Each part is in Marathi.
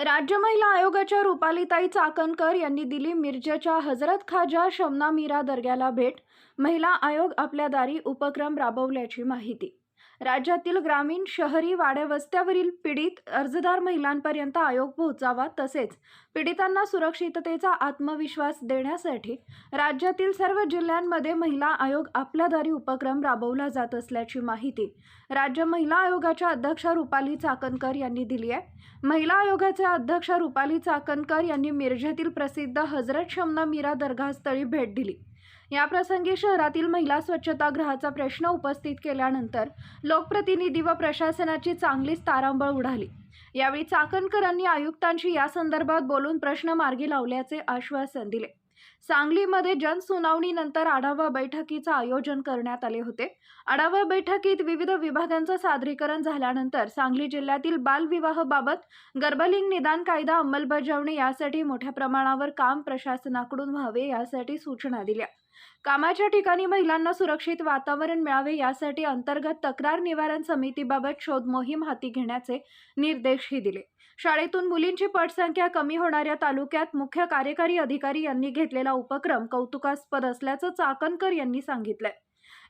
राज्य महिला आयोगाच्या रुपालीताई चाकणकर यांनी दिली मिरजेच्या हजरत खाजा शमना मीरा दर्ग्याला भेट. महिला आयोग आपल्या दारी उपक्रम राबवल्याची माहिती. राज्यातील ग्रामीण शहरी वाड्यावस्त्यावरील पीडित अर्जदार महिलांपर्यंत आयोग पोहोचावा तसेच पीडितांना सुरक्षिततेचा आत्मविश्वास देण्यासाठी राज्यातील सर्व जिल्ह्यांमध्ये महिला आयोग आपल्याद्वारे उपक्रम राबवला जात असल्याची माहिती राज्य महिला आयोगाच्या अध्यक्षा रुपाली चाकणकर यांनी दिली आहे. महिला आयोगाचे अध्यक्ष रुपाली चाकणकर यांनी मिरजेतील प्रसिद्ध हजरत शमना मीरा दर्गास्थळी भेट दिली. याप्रसंगी शहरातील महिला स्वच्छतागृहाचा प्रश्न उपस्थित केल्यानंतर लोकप्रतिनिधी व प्रशासनाची चांगलीच तारांबळ उडाली. यावेळी चाकणकरांनी आयुक्तांशी या संदर्भात बोलून प्रश्न मार्गी लावल्याचे आश्वासन दिले. सांगलीमध्ये जनसुनावणीनंतर आढावा बैठकीचं आयोजन करण्यात आले होते. आढावा बैठकीत विविध विभागांचं सादरीकरण झाल्यानंतर सांगली जिल्ह्यातील बालविवाहाबाबत गर्भलिंग निदान कायदा अंमलबजावणी यासाठी मोठ्या प्रमाणावर काम प्रशासनाकडून व्हावे यासाठी सूचना दिल्या. कामाच्या ठिकाणी महिलांना सुरक्षित वातावरण मिळावे यासाठी अंतर्गत तक्रार निवारण समितीबाबत शोध मोहीम हाती घेण्याचे निर्देशही दिले. शाळेतून मुलींची पटसंख्या कमी होणाऱ्या तालुक्यात मुख्य कार्यकारी अधिकारी यांनी घेतलेला उपक्रम कौतुकास्पद असल्याचं चाकणकर यांनी सांगितलंय.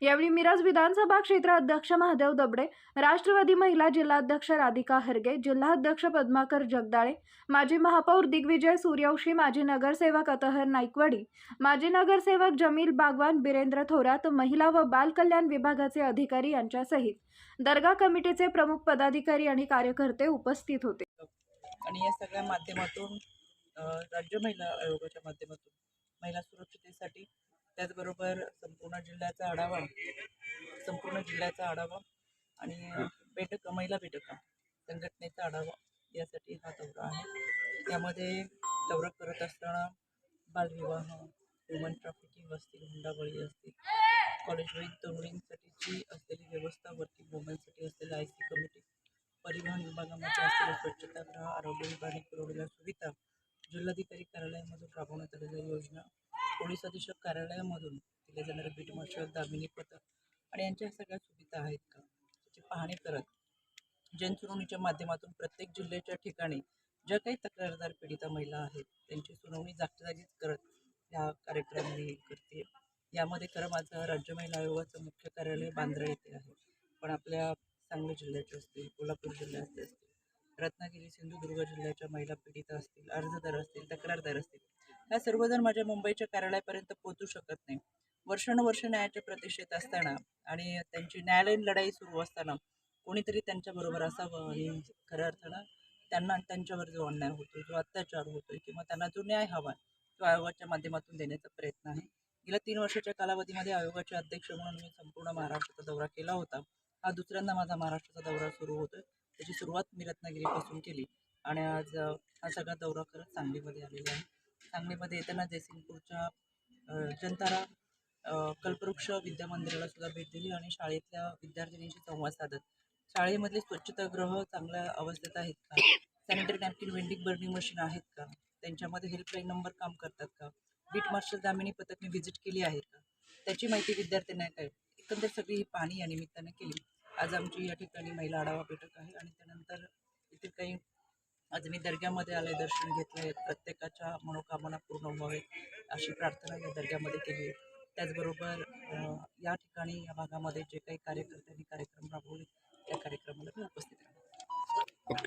यावेळी मिरज विधानसभा क्षेत्र अध्यक्ष महादेव दबडे राष्ट्रवादी महिला जिल्हाध्यक्ष राधिका हरगे जिल्हाध्यक्ष पद्माकर जगदाळे माजी महापौर दिग्विजय सूर्यवंशी माजी नगरसेवक अतहर नाईकवाडी माजी नगरसेवक जमील बागवान बिरेंद्र थोरात महिला व बाल कल्याण विभागाचे अधिकारी यांच्यासहित दर्गा कमिटीचे प्रमुख पदाधिकारी आणि कार्यकर्ते उपस्थित होते. आणि या सगळ्या माध्यमातून राज्य महिला आयोगाच्या माध्यमातून महिला सुरक्षितेसाठी त्याचबरोबर संपूर्ण जिल्ह्याचा आढावा संपूर्ण जिल्ह्याचा आढावा आणि अ, महिला बैठका संघटनेचा आढावा यासाठी हा दौरा आहे. यामध्ये दौरा करत असताना बालविवाह ह्युमन ट्रॅफिकिंग असतील हुंडाबळी असतील कॉलेजवरील तरुणींसाठीची असलेली व्यवस्था वर्किंग वुमनसाठी असलेली आय सी कमिटी परिवहन विभागामध्ये असलेल्या स्वच्छतागृह आरोग्य विभागाने पुरवलेल्या सुविधा जिल्हाधिकारी कार्यालयामधून राबवण्यात आलेल्या योजना पोलीस अधीक्षक कार्यालयामधून दिले जाणारे बीट मार्शल दामिनी पथक आणि यांच्या सगळ्या सुविधा आहेत का? त्याची पाहणी करत जनसुनावणीच्या माध्यमातून प्रत्येक जिल्ह्याच्या ठिकाणी ज्या काही तक्रारदार पीडिता महिला आहेत त्यांची सुनावणी जागच्या जागीच करत ह्या कार्यक्रम मी करते. यामध्ये खरं माझं राज्य महिला आयोगाचं मुख्य कार्यालय बांद्रा येथे आहे. पण आपल्या सांगली जिल्ह्याचे असतील कोल्हापूर जिल्ह्याचे असतील रत्नागिरी सिंधुदुर्ग जिल्ह्याच्या महिला पीडिता असतील अर्जदार असतील तक्रारदार असतील ह्या सर्वजण माझ्या मुंबईच्या कार्यालयापर्यंत पोहोचू शकत नाही. वर्षानुवर्ष न्यायाच्या प्रतीक्षेत असताना आणि त्यांची न्यायालयीन लढाई सुरू असताना कोणीतरी त्यांच्याबरोबर असावं आणि खऱ्या अर्थानं त्यांना त्यांच्यावर जो अन्याय होतो जो अत्याचार होतोय किंवा त्यांना जो न्याय हवा तो आयोगाच्या माध्यमातून देण्याचा प्रयत्न आहे. गेल्या तीन वर्षाच्या कालावधीमध्ये आयोगाचे अध्यक्ष म्हणून मी संपूर्ण महाराष्ट्राचा दौरा केला होता. हा दुसऱ्यांदा माझा महाराष्ट्राचा दौरा सुरू होतोय. त्याची सुरुवात मी रत्नागिरीपासून केली आणि आज हा सगळा दौरा करत सांगलीमध्ये आलेला आहे. सांगलीमध्ये येताना जयसिंगपूरच्या जनतारा कल्पवृक्ष विद्यामंदिराला सुद्धा भेट दिली आणि शाळेतल्या विद्यार्थिनींशी संवाद साधत. शाळेमधले स्वच्छतागृह चांगल्या अवस्थेत आहेत का? Sanitary napkin vending burning machine आहेत का? त्यांच्यामध्ये हेल्पलाईन नंबर काम करतात का? बीट मार्शल दामिनी पथकने व्हिजिट केली आहे का? त्याची माहिती विद्यार्थ्यांना काय? एकंदर सगळी ही पाहणी या निमित्तानं केली. आज आमची या ठिकाणी महिला आढावा बैठक आहे आणि त्यानंतर इथे काही आज मी दर्ग्यामध्ये आले दर्शन घेतले प्रत्येकाच्या मनोकामना पूर्ण व्हावेत अशी प्रार्थना या दर्ग्यामध्ये केली. त्याचबरोबर या ठिकाणी या भागामध्ये जे काही कार्यकर्त्यांनी कार्यक्रम राबवले त्या कार्यक्रमाला मी उपस्थित राहिले